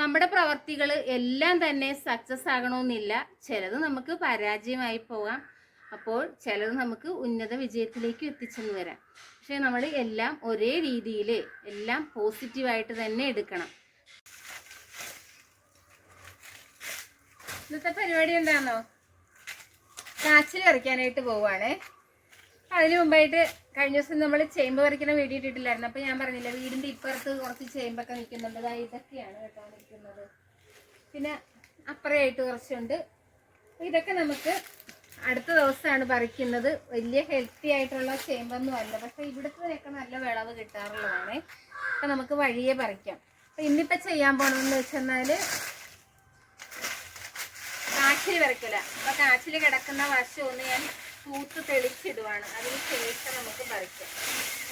നമ്മുടെ പ്രവർത്തികൾ എല്ലാം തന്നെ സക്സസ് ആകണമെന്നില്ല. ചിലത് നമുക്ക് പരാജയമായി പോകാം. അപ്പോൾ ചിലത് നമുക്ക് ഉന്നത വിജയത്തിലേക്ക് എത്തിച്ചെന്ന് വരാം. പക്ഷേ നമ്മൾ എല്ലാം ഒരേ രീതിയിൽ എല്ലാം പോസിറ്റീവായിട്ട് തന്നെ എടുക്കണം. ഇന്നത്തെ പരിപാടി എന്താണോ കാച്ചിൽ പറിക്കാനായിട്ട് പോവുകയാണേ അതിന് മുമ്പായിട്ട് കഴിഞ്ഞ ദിവസം നമ്മൾ ചേമ്പ് പറിക്കുന്ന വീഡിയോ ഇട്ടിട്ടില്ലായിരുന്നു. അപ്പൊ ഞാൻ പറഞ്ഞില്ല വീടിന്റെ ഇപ്പുറത്ത് കുറച്ച് ചേമ്പൊക്കെ നിൽക്കുന്നുണ്ട്. ദാ ഇതൊക്കെയാണ് കേട്ടോ നിൽക്കുന്നത്. പിന്നെ അപ്പുറയായിട്ട് കുറച്ചുണ്ട്. ഇതൊക്കെ നമുക്ക് അടുത്ത ദിവസമാണ് പറിക്കുന്നത്. വലിയ ഹെൽത്തി ആയിട്ടുള്ള ചേമ്പൊന്നും അല്ല. പക്ഷെ ഇവിടുത്തെയൊക്കെ നല്ല വിളവ് കിട്ടാറുള്ളതാണ്. അപ്പൊ നമുക്ക് വഴിയെ പറിക്കാം. അപ്പൊ ഇന്നിപ്പോ ചെയ്യാൻ പോണെന്ന് വെച്ചെന്നാൽ കാച്ചിൽ പറിക്കില്ല അപ്പൊ കാച്ചിൽ കിടക്കുന്ന വശമൊന്ന് ഞാൻ തൂത്ത് തെളിച്ചിടുവാണ്. അതിന് ശേഷം നമുക്ക് പറിക്കാം.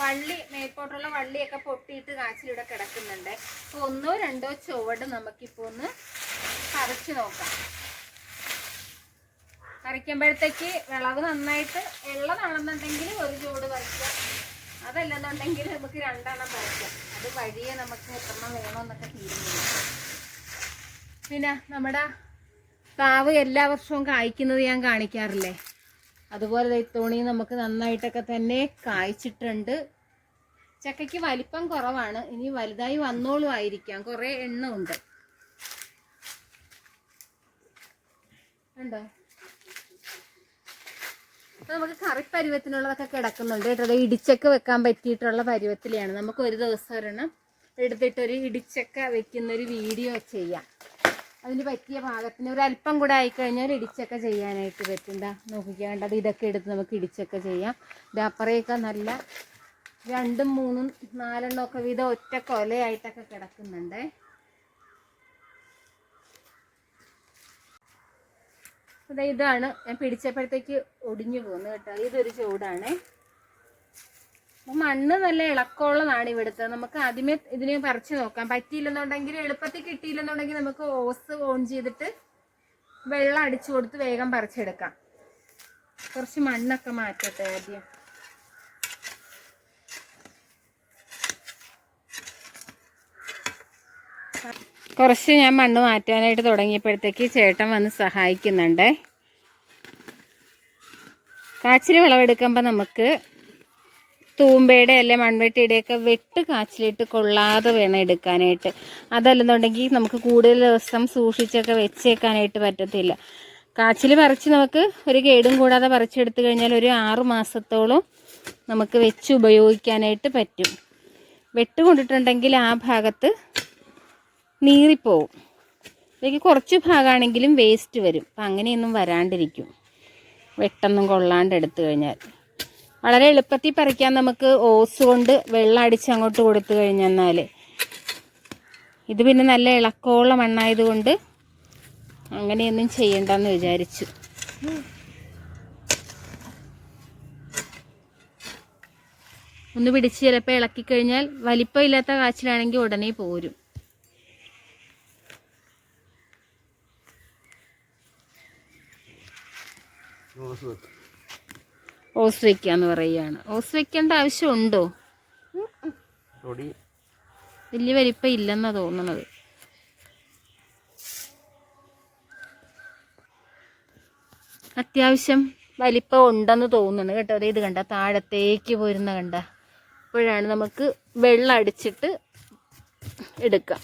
വള്ളി മേൽപോട്ടുള്ള വള്ളിയൊക്കെ പൊട്ടിയിട്ട് കാച്ചിലിവിടെ കിടക്കുന്നുണ്ട്. അപ്പൊ ഒന്നോ രണ്ടോ ചുവട് നമുക്കിപ്പോ ഒന്ന് പറിച്ചു നോക്കാം. പറിക്കുമ്പോഴത്തേക്ക് വിളവ് നന്നായിട്ട് ഉള്ളതാണെന്നുണ്ടെങ്കിൽ ഒരു ചുവട് പറിക്കാം. അതല്ലെന്നുണ്ടെങ്കിൽ നമുക്ക് രണ്ടെണ്ണം പറിക്കാം. അത് വഴിയെ നമുക്ക് എത്രണ്ണം വേണമെന്നൊക്കെ തീരുമാനിക്കാം. പിന്നെ നമ്മുടെ കാവ് എല്ലാ വർഷവും കായ്ക്കുന്നത് ഞാൻ കാണിക്കാറില്ലേ? അതുപോലെ തോണി നമുക്ക് നന്നായിട്ടൊക്കെ തന്നെ കായ്ച്ചിട്ടുണ്ട്. ചക്കയ്ക്ക് വലിപ്പം കുറവാണ്. ഇനി വലുതായി വന്നോളും ആയിരിക്കാം. കുറേ എണ്ണ ഉണ്ട് ഉണ്ടോ അപ്പൊ നമുക്ക് കറി പരുവത്തിനുള്ളതൊക്കെ കിടക്കുന്നുണ്ട് കേട്ടോ. അത് ഇടിച്ചക്ക വെക്കാൻ പറ്റിയിട്ടുള്ള പരുവത്തിലാണ് നമുക്ക് ഒരു ദിവസം ഒരെണ്ണം എടുത്തിട്ടൊരു ഇടിച്ചക്ക വെക്കുന്നൊരു വീഡിയോ ചെയ്യാം. അതിന് പറ്റിയ ഭാഗത്തിന് ഒരു അല്പം കൂടെ ആയിക്കഴിഞ്ഞാൽ ഇടിച്ചൊക്കെ ചെയ്യാനായിട്ട് പറ്റും. എന്താ നോക്കിക്കേണ്ടത് ഇതൊക്കെ എടുത്ത് നമുക്ക് ഇടിച്ചൊക്കെ ചെയ്യാം. ഇതപ്പറയൊക്കെ നല്ല രണ്ടും മൂന്നും നാലെണ്ണം ഒക്കെ വീതം ഒറ്റ കൊലയായിട്ടൊക്കെ കിടക്കുന്നുണ്ട്. ഇതാണ്. ഞാൻ പിടിച്ചപ്പോഴത്തേക്ക് ഒടിഞ്ഞു പോകുന്നത് കേട്ടോ. ഇതൊരു ചൂടാണേ. മണ്ണ് നല്ല ഇളക്കമുള്ളതാണ് ഇവിടുത്തെ. നമുക്ക് ആദ്യമേ ഇതിനെ പറിച്ചു നോക്കാം. പറ്റിയില്ലെന്നുണ്ടെങ്കിൽ എളുപ്പത്തിൽ കിട്ടിയില്ലെന്നുണ്ടെങ്കിൽ നമുക്ക് ഓസ് ഓൺ ചെയ്തിട്ട് വെള്ളം അടിച്ചു കൊടുത്ത് വേഗം പറിച്ചെടുക്കാം. കുറച്ച് മണ്ണൊക്കെ മാറ്റട്ടെ ആദ്യം. കുറച്ച് ഞാൻ മണ്ണ് മാറ്റാനായിട്ട് തുടങ്ങിയപ്പോഴത്തേക്ക് ചേട്ടൻ വന്ന് സഹായിക്കുന്നുണ്ടേ. കാച്ചിൽ വിളവെടുക്കുമ്പോൾ നമുക്ക് തൂമ്പയുടെ അല്ലെ മൺവെട്ടിയുടെയൊക്കെ വെട്ട് കാച്ചിലിട്ട് കൊള്ളാതെ വേണം എടുക്കാനായിട്ട്. അതല്ലെന്നുണ്ടെങ്കിൽ നമുക്ക് കൂടുതൽ ദിവസം സൂക്ഷിച്ചൊക്കെ വെച്ചേക്കാനായിട്ട് പറ്റത്തില്ല. കാച്ചിൽ പറിച്ച് നമുക്ക് ഒരു കേടും കൂടാതെ പറിച്ചെടുത്തു കഴിഞ്ഞാൽ ഒരു ആറു മാസത്തോളം നമുക്ക് വെച്ച് ഉപയോഗിക്കാനായിട്ട് പറ്റും. വെട്ട് കൊണ്ടിട്ടുണ്ടെങ്കിൽ ആ ഭാഗത്ത് നീറിപ്പോവും. ഇതിലേക്ക് കുറച്ച് ഭാഗമാണെങ്കിലും വേസ്റ്റ് വരും. അപ്പം അങ്ങനെയൊന്നും വരാണ്ടിരിക്കും. വെട്ടൊന്നും കൊള്ളാണ്ട് എടുത്തു കഴിഞ്ഞാൽ. വളരെ എളുപ്പത്തിൽ പറിക്കാൻ നമുക്ക് ഓസ് കൊണ്ട് വെള്ളം അടിച്ച് അങ്ങോട്ട് കൊടുത്തു കഴിഞ്ഞെന്നാൽ ഇത് പിന്നെ നല്ല ഇളക്കമുള്ള മണ്ണായതുകൊണ്ട് അങ്ങനെയൊന്നും ചെയ്യണ്ടെന്ന് വിചാരിച്ചു. ഒന്ന് പിടിച്ച് ചിലപ്പോൾ ഇളക്കി കഴിഞ്ഞാൽ വലിപ്പമില്ലാത്ത കാച്ചിലാണെങ്കിൽ ഉടനെ പോരും. ഓസ് വെക്കാന്ന് പറയുകയാണ്. ഓസ് വെക്കേണ്ട ആവശ്യമുണ്ടോ വലിയ വലിപ്പം ഇല്ലെന്നാ തോന്നണത്. അത്യാവശ്യം വലിപ്പം ഉണ്ടെന്ന് തോന്നുന്നു കേട്ടോ. ദേ ഇത് കണ്ട താഴത്തേക്ക് പോരുന്ന കണ്ട. അപ്പോഴാണ് നമുക്ക് വെള്ളം അടിച്ചിട്ട് എടുക്കാം.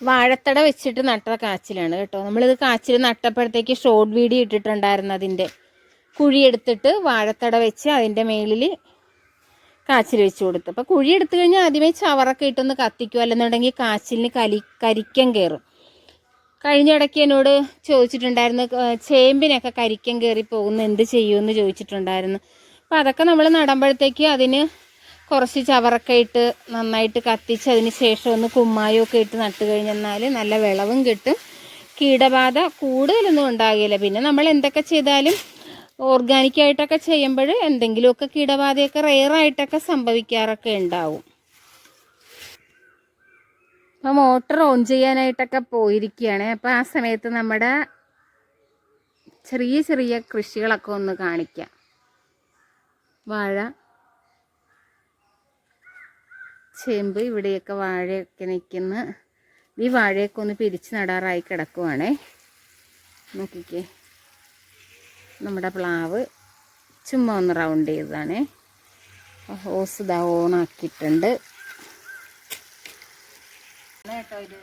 വാഴത്തട വെച്ചിട്ട് നട്ട കാച്ചിലാണ് കേട്ടോ. നമ്മളിത് കാച്ചിൽ നട്ടപ്പോഴത്തേക്ക് ഷോർട്ട് വീഡിയോ ഇട്ടിട്ടുണ്ടായിരുന്നു അതിന്റെ. കുഴിയെടുത്തിട്ട് വാഴത്തട വെച്ച് അതിന്റെ മേളിൽ കാച്ചിൽ വെച്ച് കൊടുത്തു. അപ്പോൾ കുഴി എടുത്തു കഴിഞ്ഞാൽ ആദ്യമേ ചവറൊക്കെ ഇട്ടൊന്ന് കത്തിക്കും അല്ലെന്നുണ്ടെങ്കിൽ കാച്ചിലിന് കലി കരിക്കം കയറും. കഴിഞ്ഞ ഇടയ്ക്ക് എന്നോട് ചോദിച്ചിട്ടുണ്ടായിരുന്നു ചേമ്പിനൊക്കെ കരിക്കം കയറി പോകുന്ന എന്ത് ചെയ്യുമെന്ന് ചോദിച്ചിട്ടുണ്ടായിരുന്നു. അപ്പോൾ അതൊക്കെ നമ്മൾ നടുമ്പോഴത്തേക്ക് അതിന് കുറച്ച് ചവറൊക്കെ ഇട്ട് നന്നായിട്ട് കത്തിച്ച് അതിന് ശേഷം ഒന്ന് കുമ്മായൊക്കെ ഇട്ട് നട്ട് കഴിഞ്ഞെന്നാൽ നല്ല വിളവും കിട്ടും. കീടബാധ കൂടുതലൊന്നും ഉണ്ടാകില്ല. പിന്നെ നമ്മൾ എന്തൊക്കെ ചെയ്താലും ഓർഗാനിക്കായിട്ടൊക്കെ ചെയ്യുമ്പോൾ എന്തെങ്കിലുമൊക്കെ കീടബാധയൊക്കെ റെയറായിട്ടൊക്കെ സംഭവിക്കാറൊക്കെ ഉണ്ടാവും. അപ്പോൾ മോട്ടർ ഓൺ ചെയ്യാനായിട്ടൊക്കെ പോയിരിക്കുകയാണ്. അപ്പോൾ ആ സമയത്ത് നമ്മുടെ ചെറിയ ചെറിയ കൃഷികളൊക്കെ ഒന്ന് കാണിക്കാം. വാഴ ചേമ്പ് ഇവിടെയൊക്കെ വാഴയൊക്കെ നിൽക്കുന്ന ഈ വാഴയൊക്കെ ഒന്ന് പിരിച്ച് നടാറായി കിടക്കുവാണേ. നോക്കിക്കേ. നമ്മുടെ പ്ലാവ് ചുമ്മാ ഒന്ന് റൗണ്ട് ചെയ്തതാണേ. ഹോസ് ഇതാ ഓണാക്കിയിട്ടുണ്ട്. കേട്ടോ ഇത്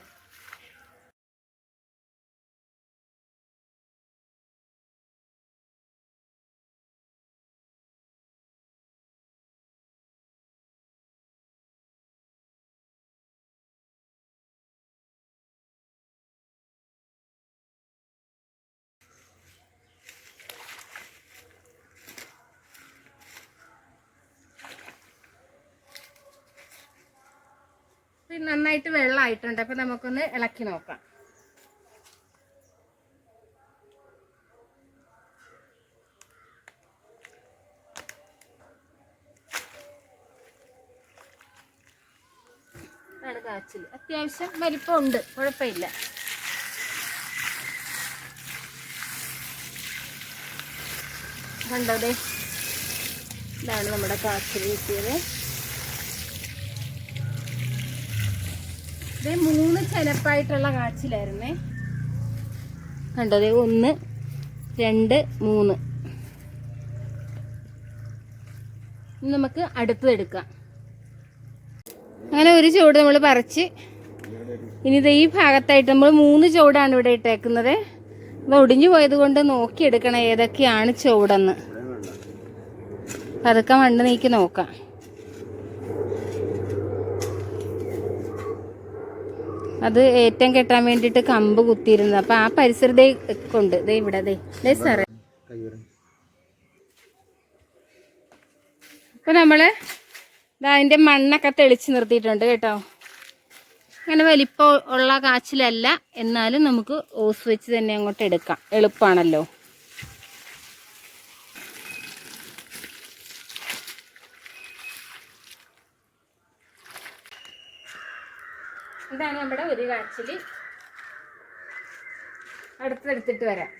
നന്നായിട്ട് വെള്ളമായിട്ടുണ്ട്. അപ്പം നമുക്കൊന്ന് ഇളക്കി നോക്കാം. കാച്ചിൽ. അത്യാവശ്യം വലിപ്പമുണ്ട്. കുഴപ്പമില്ല. കണ്ടോ ദേ? ഇതാണ് നമ്മുടെ കാച്ചിൽ കിട്ടിയത്. ഇത് മൂന്ന് ചെലപ്പായിട്ടുള്ള കാച്ചിലായിരുന്നേ. കണ്ടത് ഒന്ന് രണ്ട് മൂന്ന്. നമുക്ക് അടുത്തത് എടുക്കാം. അങ്ങനെ ഒരു ചുവട് നമ്മൾ പറിച്ച് ഇനി ഇത് ഈ ഭാഗത്തായിട്ട് നമ്മൾ മൂന്ന് ചുവടാണ് ഇവിടെ ഇട്ടേക്കുന്നത്. ഇത് ഒടിഞ്ഞു പോയത് കൊണ്ട് നോക്കിയെടുക്കണം ഏതൊക്കെയാണ് ചുവടെന്ന് പതുക്കെ മണ്ണ് നീക്കി നോക്കാം. അത് ഏറ്റം കെട്ടാൻ വേണ്ടിട്ട് കമ്പ് കുത്തിയിരുന്നത് അപ്പൊ ആ പരിസരത്തെ കൊണ്ട് ദേ ഇവിടെ ദേ. ദേ സാറേ. അപ്പൊ നമ്മൾ അതിന്റെ മണ്ണൊക്കെ തെളിച്ച് നിർത്തിയിട്ടുണ്ട് കേട്ടോ. അങ്ങനെ വലിപ്പം ഉള്ള കാച്ചിലല്ല. എന്നാലും നമുക്ക് ഓസ് വെച്ച് തന്നെ അങ്ങോട്ട് എടുക്കാം. എളുപ്പമാണല്ലോ ഇതാണ് നമ്മുടെ ഒരു കാച്ചിൽ അടുത്തെടുത്തിട്ട് വരാം.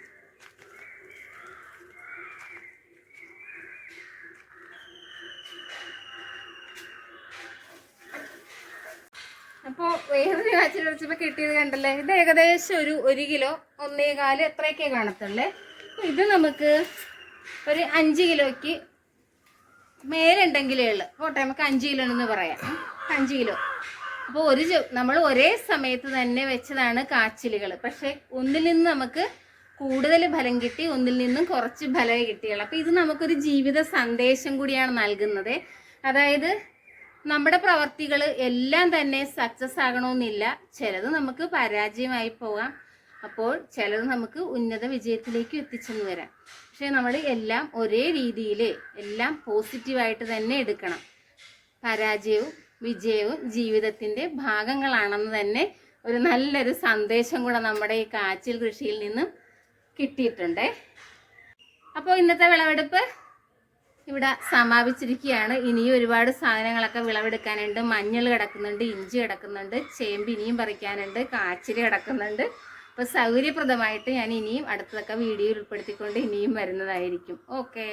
അപ്പോൾ വേറൊരു കാച്ചിൽ വെച്ചപ്പോൾ കിട്ടിയത് കണ്ടല്ലേ? ഇത് ഏകദേശം ഒരു ഒരു കിലോ ഒന്നേ കാൽ എത്രയൊക്കെ കാണത്തുള്ളേ. ഇത് നമുക്ക് ഒരു അഞ്ച് കിലോയ്ക്ക് മേലുണ്ടെങ്കിലേ ഉള്ളു. ഓട്ടെ നമുക്ക് അഞ്ച് കിലോ എന്ന് പറയാം. അഞ്ച് കിലോ. അപ്പോൾ ഒരു നമ്മൾ ഒരേ സമയത്ത് തന്നെ വെച്ചതാണ് കാച്ചിലുകൾ പക്ഷെ ഒന്നിൽ നിന്ന് നമുക്ക് കൂടുതൽ ഫലം കിട്ടി ഒന്നിൽ നിന്നും കുറച്ച് ഫലമേ കിട്ടിയുള്ളൂ. അപ്പോൾ ഇത് നമുക്കൊരു ജീവിത സന്ദേശം കൂടിയാണ് നൽകുന്നത്. അതായത് നമ്മുടെ പ്രവർത്തികൾ എല്ലാം തന്നെ സക്സസ് ആകണമെന്നില്ല. ചിലത് നമുക്ക് പരാജയമായി പോകാം. അപ്പോൾ ചിലത് നമുക്ക് ഉന്നത വിജയത്തിലേക്ക് എത്തിച്ചെന്ന് വരാം. പക്ഷേ നമ്മൾ എല്ലാം ഒരേ രീതിയിൽ എല്ലാം പോസിറ്റീവായിട്ട് തന്നെ എടുക്കണം. പരാജയവും വിജയവും ജീവിതത്തിന്റെ ഭാഗങ്ങളാണെന്ന് തന്നെ ഒരു നല്ലൊരു സന്ദേശം കൂടെ നമ്മുടെ ഈ കാച്ചിൽ കൃഷിയിൽ നിന്നും കിട്ടിയിട്ടുണ്ട്. അപ്പോൾ ഇന്നത്തെ വിളവെടുപ്പ് ഇവിടെ സമാപിച്ചിരിക്കുകയാണ്. ഇനിയും ഒരുപാട് സാധനങ്ങളൊക്കെ വിളവെടുക്കാനുണ്ട്. മഞ്ഞൾ കിടക്കുന്നുണ്ട് ഇഞ്ചി കിടക്കുന്നുണ്ട് ചേമ്പ് ഇനിയും പറിക്കാനുണ്ട് കാച്ചിൽ കിടക്കുന്നുണ്ട്. അപ്പോൾ സൗകര്യപ്രദമായിട്ട് ഞാൻ ഇനിയും അടുത്തതൊക്കെ വീഡിയോയിൽ ഉൾപ്പെടുത്തിക്കൊണ്ട് ഇനിയും വരുന്നതായിരിക്കും. ഓക്കേ.